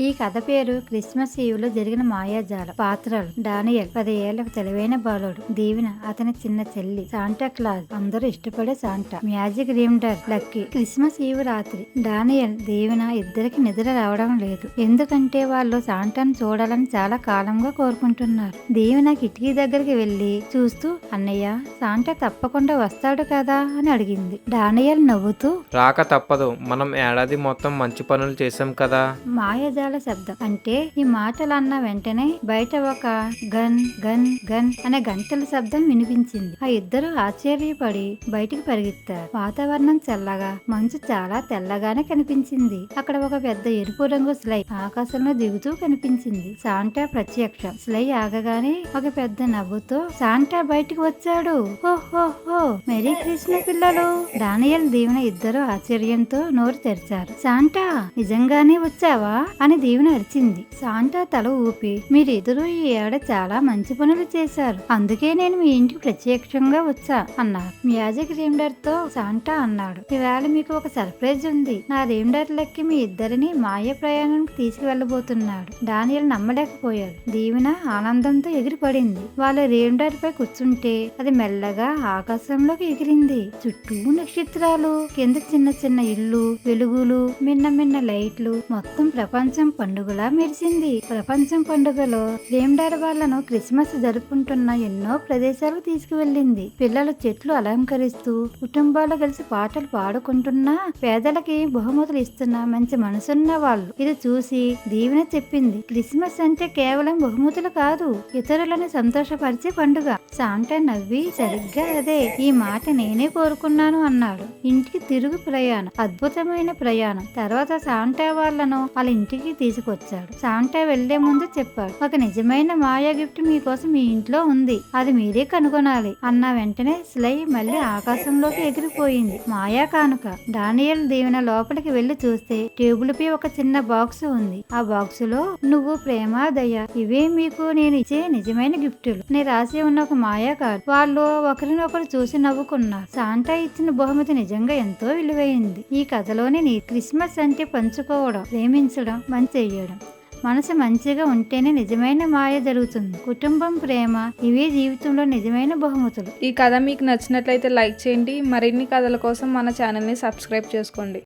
ఈ కథ పేరు క్రిస్మస్ ఈవ్లో జరిగిన మాయాజాల. పాత్రలు. డానియల్ పది ఏళ్ళకు తెలివైన బాలుడు. దీవెన అతని చిన్న చెల్లి శాంటా క్లాజ్. అందరూ ఇష్టపడే Santa magic reindeer lucky. Christmas eve రాత్రి. డానియల్ దీవెన ఇద్దరికి నిద్ర రావడం లేదు. ఎందుకంటే వాళ్ళు శాంటాను చూడాలని చాలా కాలంగా కోరుకుంటున్నారు. దీవెన కిటికీ దగ్గరికి వెళ్ళి చూస్తూ అన్నయ్య శాంటా తప్పకుండా వస్తాడు కదా? అని అడిగింది. డానియల్ నవ్వుతూ రాక తప్పదు. మనం ఏడాది మొత్తం మంచి పనులు చేసాం కదా? మాయాజాల శబ్దం. అంటే ఈ మాటలు అన్న వెంటనే బయట ఒక గన్ గన్ గన్ అనే గంటల శబ్దం వినిపించింది. ఆ ఇద్దరు ఆశ్చర్యపడి బయటికి పరిగెత్తారు. వాతావరణం చల్లగా మంచు చాలా తెల్లగానే కనిపించింది. అక్కడ ఒక పెద్ద ఎరుపు రంగు స్లై ఆకాశంలో దిగుతూ కనిపించింది. శాంటా ప్రత్యక్షం. స్లై ఆగగానే ఒక పెద్ద నవ్వుతో శాంటా బయటికి వచ్చాడు. ఓహోహో మెరీ కృష్ణ పిల్లలు. డానియల్ దీవెన ఇద్దరు ఆశ్చర్యంతో నోరు తెరిచారు. శాంటా నిజంగానే వచ్చావా? అని దీవెన అరిచింది. శాంటా తల ఊపి మీరిద్దరూ ఈ ఏడ చాలా మంచి పనులు చేశారు. అందుకే నేను మీ ఇంటికి ప్రత్యక్షంగా వచ్చా అన్నారు. మ్యాజిక్ రీమ్డర్తో శాంటా అన్నాడు. ఈవేళ మీకు ఒక సర్ప్రైజ్ ఉంది. నా రీమ్డర్ లెక్కి మీ ఇద్దరిని మాయ ప్రయాణానికి తీసుకువెళ్ళబోతున్నాడు. డానియల్ నమ్మలేకపోయాడు. దీవెన ఆనందంతో ఎగిరిపడింది. వాళ్ళు రీమ్డర్ పై కూర్చుంటే అది మెల్లగా ఆకాశంలోకి ఎగిరింది. చుట్టూ నక్షత్రాలు కింద చిన్న చిన్న ఇల్లు వెలుగులు మిన్న మిన్న లైట్లు మొత్తం ప్రపంచం పండుగలా మెరిసింది. ప్రపంచం పండుగలో రేమ్డార్ వాళ్ళను క్రిస్మస్ జరుపుకుంటున్న ఎన్నో ప్రదేశాలకు తీసుకువెళ్ళింది. పిల్లలు చెట్లు అలంకరిస్తూ కుటుంబాలు కలిసి పాటలు పాడుకుంటున్నా పేదలకి బహుమతులు ఇస్తున్న మంచి మనసున్న వాళ్ళు. ఇది చూసి దీవెన చెప్పింది. క్రిస్మస్ అంటే కేవలం బహుమతులు కాదు ఇతరులను సంతోషపరిచే పండుగ. శాంటా నవ్వి సరిగ్గా అదే ఈ మాట నేనే కోరుకున్నాను అన్నాడు. ఇంటికి తిరుగు ప్రయాణం. అద్భుతమైన ప్రయాణం. తర్వాత శాంటా వాళ్ళను వాళ్ళ ఇంటికి తీసుకొచ్చాడు. శాంటా వెళ్ళే ముందు చెప్పాడు ఒక నిజమైన మాయా గిఫ్ట్ మీకోసం మీ ఇంట్లో ఉంది. అది మీరే కనుగొనాలి అన్న వెంటనే స్లై మళ్ళీ ఆకాశంలోకి ఎగిరిపోయింది. మాయా కానుక డానియల్ దీవెన లోపలికి వెళ్ళి చూస్తే టేబుల్ పై ఒక చిన్న బాక్స్ ఉంది. ఆ బాక్స్లో నువ్వు ప్రేమ దయ ఇవే మీకు నేను ఇచ్చే నిజమైన గిఫ్టులు. నేను రాసి ఉన్న ఒక మాయా కార్డు. వాళ్ళు ఒకరినొకరు చూసి నవ్వుకున్నారు. శాంటా ఇచ్చిన బహుమతి నిజంగా ఎంతో విలువైంది. ఈ కథలోని క్రిస్మస్ అంటే పంచుకోవడం ప్రేమించడం చేయడం. మనసు మంచిగా ఉంటేనే నిజమైన మాయ జరుగుతుంది. కుటుంబం ప్రేమ ఇవే జీవితంలో నిజమైన బహుమతులు. ఈ కథ మీకు నచ్చినట్లయితే లైక్ చేయండి. మరిన్ని కథల కోసం మన ఛానల్ని సబ్స్క్రైబ్ చేసుకోండి.